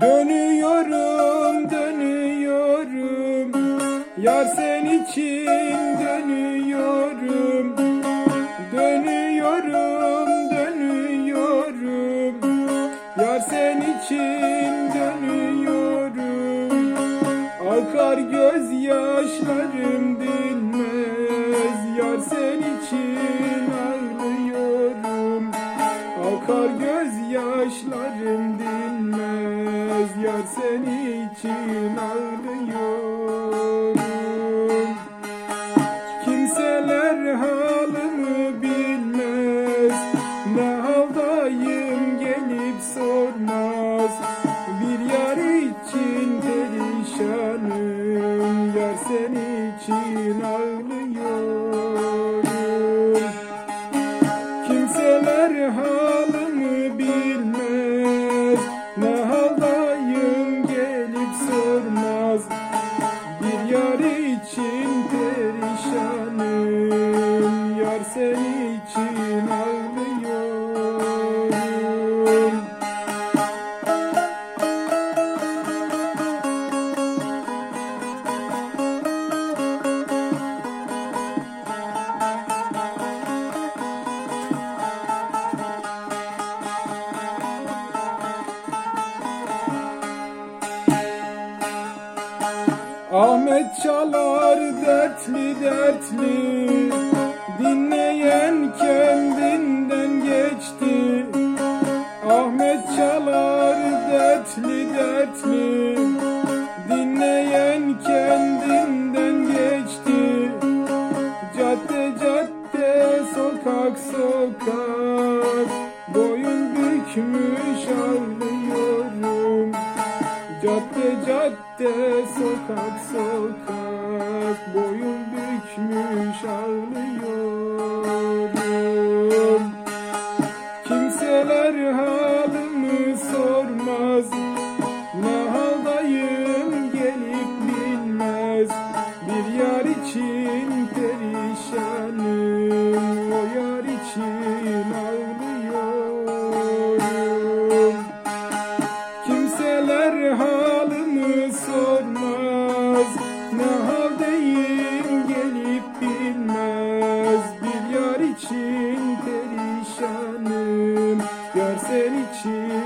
Dönüyorum, dönüyorum. Yar sen için dönüyorum. Dönüyorum, dönüyorum. Yar sen için dönüyorum. Akar gözyaşlarım dinmez. Yar sen için ağlıyorum. Akar gözyaşlarım dinmez Yar sen için için perişanım. Yar sen Ahmet çalar dertli dertli Dinleyen kendinden geçti. Ahmet çalar dertli dertli Dinleyen kendinden geçti. Cadde cadde sokak sokak Boyun bükmüş ağlıyorum. Cadde cadde sokak sokak Boyun bükmüş ağlıyorum sen için